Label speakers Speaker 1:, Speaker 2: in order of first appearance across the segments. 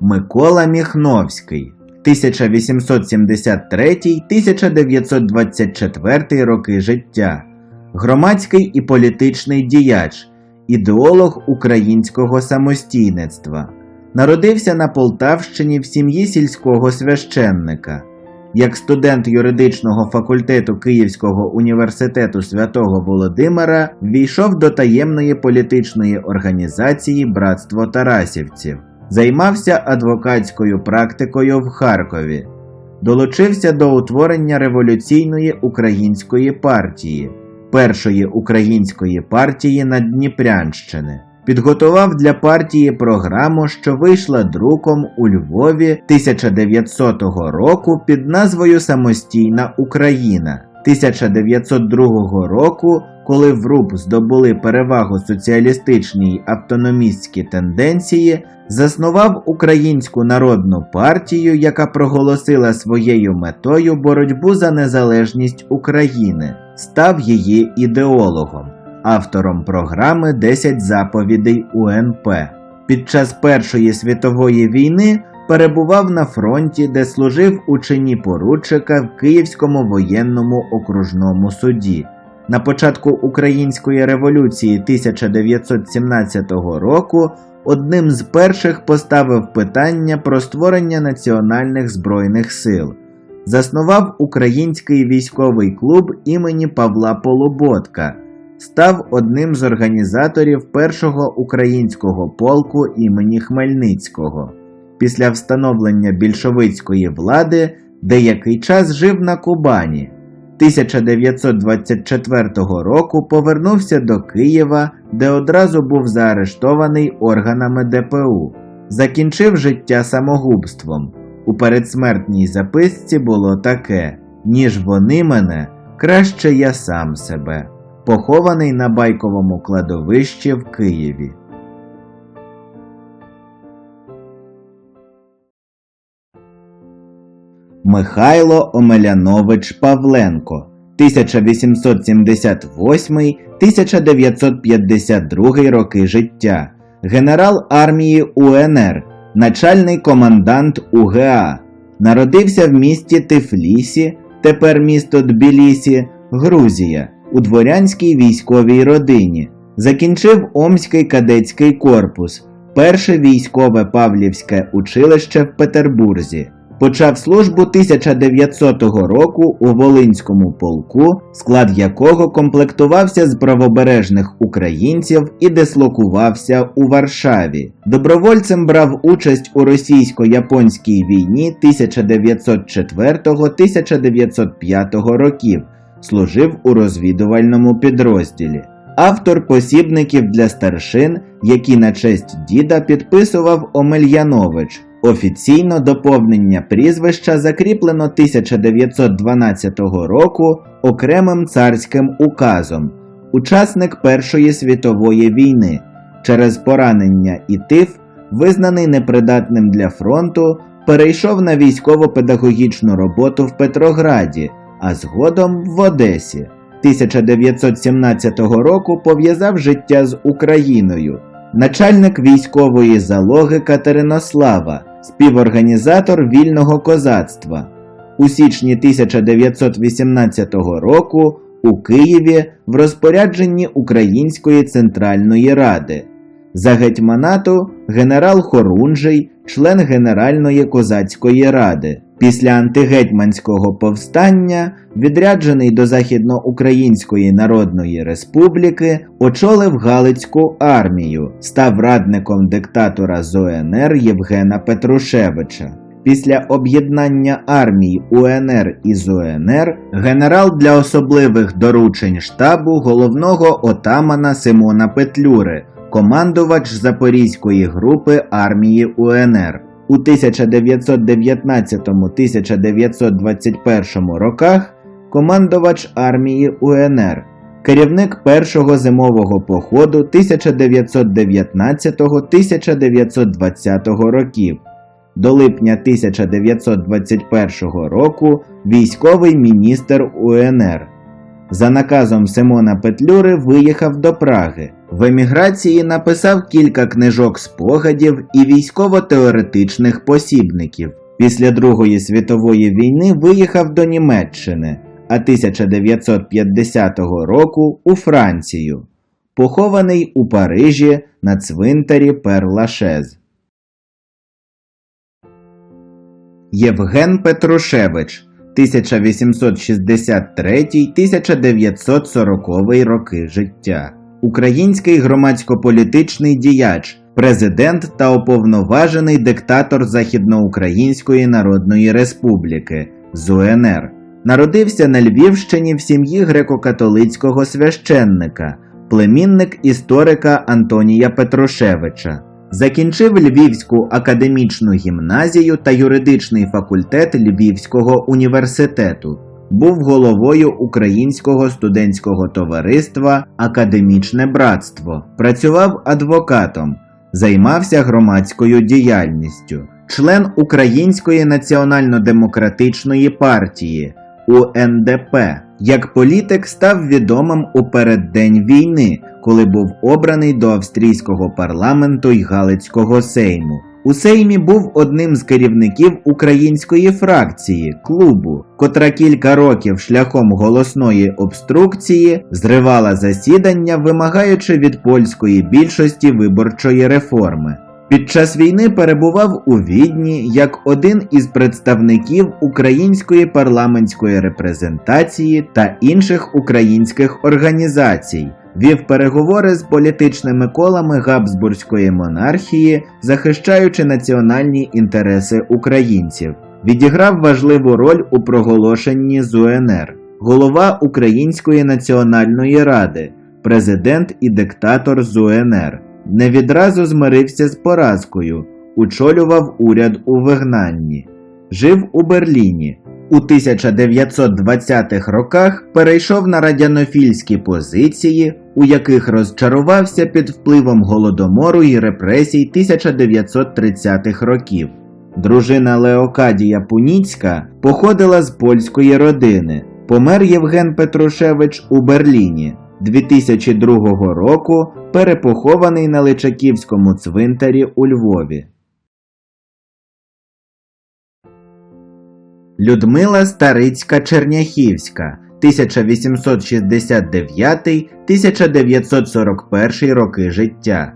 Speaker 1: Микола Міхновський 1873-1924 роки життя, громадський і політичний діяч, ідеолог українського самостійництва. Народився на Полтавщині в сім'ї сільського священника. Як студент юридичного факультету Київського університету святого Володимира війшов до таємної політичної організації Братство Тарасівців, займався адвокатською практикою в Харкові, долучився до утворення революційної української партії, першої української партії Наддніпрянщини. Підготував для партії програму, що вийшла друком у Львові 1900 року під назвою Самостійна Україна. 1902 року, коли в РУП здобули перевагу соціалістичні й автономістські тенденції, заснував Українську народну партію, яка проголосила своєю метою боротьбу за незалежність України, став її ідеологом автором програми 10 заповідей УНП. Під час Першої світової війни перебував на фронті, де служив у чині поручика в Київському воєнному окружному суді. На початку Української революції 1917 року одним з перших поставив питання про створення національних збройних сил. Заснував Український військовий клуб імені Павла Полуботка став одним з організаторів першого українського полку імені Хмельницького. Після встановлення більшовицької влади деякий час жив на Кубані. 1924 року повернувся до Києва, де одразу був заарештований органами ДПУ. Закінчив життя самогубством. У передсмертній записці було таке: ніж вони мене, краще я сам себе похований на байковому кладовищі в Києві. Михайло Омелянович Павленко 1878-1952 роки життя, генерал армії УНР, начальний командант УГА. Народився в місті Тифлісі, тепер місто Тбілісі, Грузія у дворянській військовій родині, закінчив Омський кадетський корпус, перше військове Павлівське училище в Петербурзі. Почав службу 1900 року у Волинському полку, склад якого комплектувався з правобережних українців і дислокувався у Варшаві. Добровольцем брав участь у російсько-японській війні 1904-1905 років служив у розвідувальному підрозділі. Автор посібників для старшин, які на честь діда підписував Омельянович. Офіційно доповнення прізвища закріплено 1912 року окремим царським указом, учасник Першої світової війни, через поранення і тиф, визнаний непридатним для фронту, перейшов на військово-педагогічну роботу в Петрограді, а згодом в Одесі. 1917 року пов'язав життя з Україною, начальник військової залоги Катеринослава, співорганізатор вільного козацтва. У січні 1918 року у Києві в розпорядженні Української Центральної Ради. За гетьманату генерал Хорунжий, член Генеральної козацької ради. Після антигетьманського повстання, відряджений до Західноукраїнської Народної Республіки, очолив Галицьку армію, став радником диктатора з УНР Євгена Петрушевича. Після об'єднання армій УНР із УНР генерал для особливих доручень штабу головного отамана Симона Петлюри, командувач Запорізької групи армії УНР. У 1919-1921 роках командувач армії УНР, керівник першого зимового походу 1919-1920 років. До липня 1921 року військовий міністр УНР. За наказом Симона Петлюри виїхав до Праги. В еміграції написав кілька книжок спогадів і військово-теоретичних посібників. Після Другої світової війни виїхав до Німеччини, а 1950 року у Францію, похований у Парижі на цвинтарі Пер-Лашез. Євген Петрушевич 1863-1940 роки життя. Український громадсько-політичний діяч, президент та уповноважений диктатор Західноукраїнської Народної Республіки з УНР. Народився на Львівщині в сім'ї греко-католицького священника, племінник історика Антонія Петрушевича. Закінчив Львівську академічну гімназію та юридичний факультет Львівського університету. Був головою Українського студентського товариства Академічне братство. Працював адвокатом, займався громадською діяльністю, член Української національно-демократичної партії УНДП. Як політик став відомим у переддень війни, коли був обраний до австрійського парламенту й Галицького сейму. У Сеймі був одним з керівників української фракції клубу, котра кілька років шляхом голосної обструкції зривала засідання, вимагаючи від польської більшості виборчої реформи. Під час війни перебував у Відні як один із представників української парламентської репрезентації та інших українських організацій, вів переговори з політичними колами Габсбурзької монархії, захищаючи національні інтереси українців, відіграв важливу роль у проголошенні з УНР, голова Української національної ради, президент і диктатор з УНР. Не відразу змирився з поразкою, очолював уряд у вигнанні, жив у Берліні. У 1920-х роках перейшов на радянофільські позиції, у яких розчарувався під впливом голодомору і репресій 1930-х років. Дружина Леокадія Пуніцька походила з польської родини. Помер Євген Петрушевич у Берліні 2002 року, перепохований на Личаківському цвинтарі у Львові. Людмила Старицька Черняхівська 1869-1941 роки життя.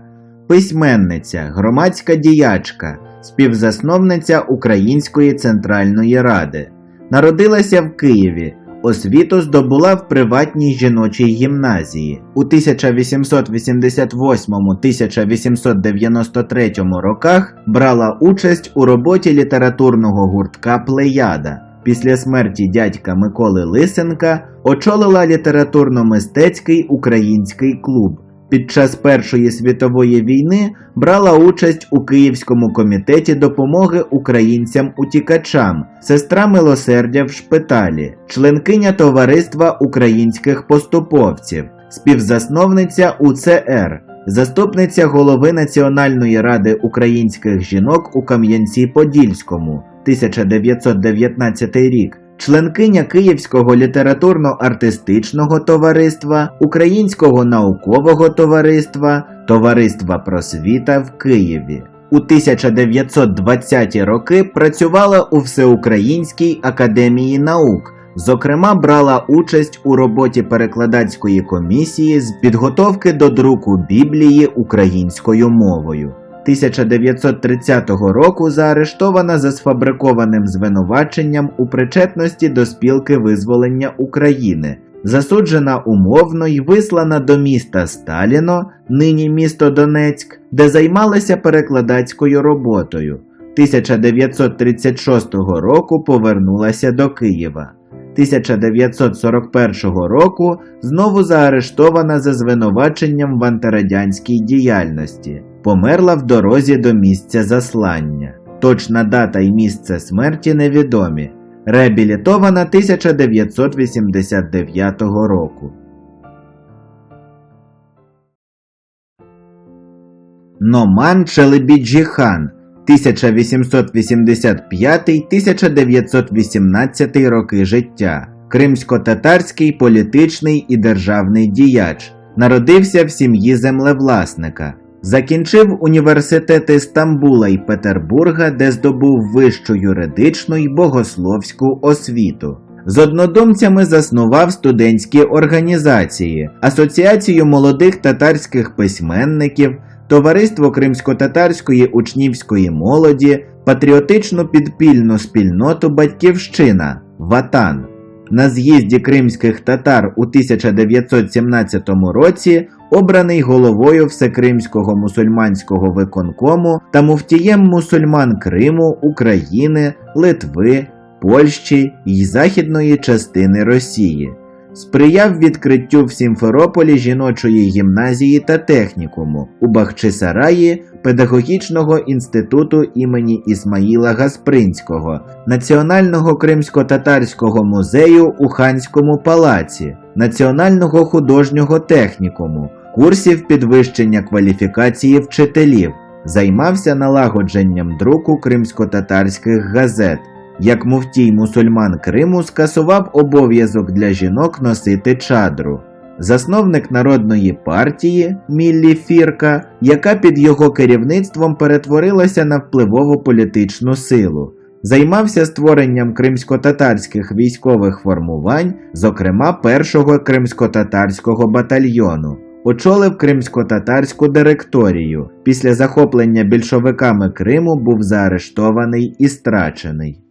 Speaker 1: Письменниця, громадська діячка, співзасновниця Української центральної ради. Народилася в Києві. Освіту здобула в приватній жіночій гімназії. У 1888-1893 роках брала участь у роботі літературного гуртка Плеяда. Після смерті дядька Миколи Лисенка очолила літературно-мистецький український клуб. Під час Першої світової війни брала участь у Київському комітеті допомоги українцям-утікачам, сестра милосердя в шпиталі, членкиня Товариства українських поступовців, співзасновниця УЦР, заступниця голови Національної ради українських жінок у Кам'янці-Подільському 1919 рік. Членкиня Київського літературно-артистичного товариства, Українського наукового товариства, Товариства просвіта в Києві. У 1920-ті роки працювала у Всеукраїнській академії наук, зокрема брала участь у роботі перекладацької комісії з підготовки до друку Біблії українською мовою. 1930 року заарештована за сфабрикованим звинуваченням у причетності до спілки визволення України, засуджена умовно й вислана до міста Сталіно, нині місто Донецьк, де займалася перекладацькою роботою. 1936 року повернулася до Києва. 1941 року знову заарештована за звинуваченням в антирадянській діяльності, померла в дорозі до місця заслання. Точна дата і місце смерті невідомі. Реабілітована 1989 року. Номан Челебіджіхан 1885-1918 роки життя, кримсько-татарський політичний і державний діяч, Народився в сім'ї землевласника. Закінчив університети Стамбула і Петербурга, де здобув вищу юридичну й богословську освіту. З однодумцями заснував студентські організації, Асоціацію молодих татарських письменників, Товариство кримсько-татарської учнівської молоді, патріотичну підпільну спільноту Батьківщина Ватан. На з'їзді кримських татар у 1917 році обраний головою Всекримського мусульманського виконкому та муфтієм мусульман Криму, України, Литви, Польщі й західної частини Росії. Сприяв відкриттю в Сімферополі жіночої гімназії та технікуму у Бахчисараї Педагогічного інституту імені Ісмаїла Гаспринського, Національного кримсько-татарського музею у Ханському палаці, Національного художнього технікуму, курсів підвищення кваліфікації вчителів, займався налагодженням друку кримсько-татарських газет. Як муфтій мусульман Криму скасував обов'язок для жінок носити чадру. Засновник народної партії Міллі Фірка, яка під його керівництвом перетворилася на впливову політичну силу, займався створенням кримсько-татарських військових формувань, зокрема першого кримсько-татарського батальйону, очолив кримсько-татарську директорію. Після захоплення більшовиками Криму був заарештований і страчений.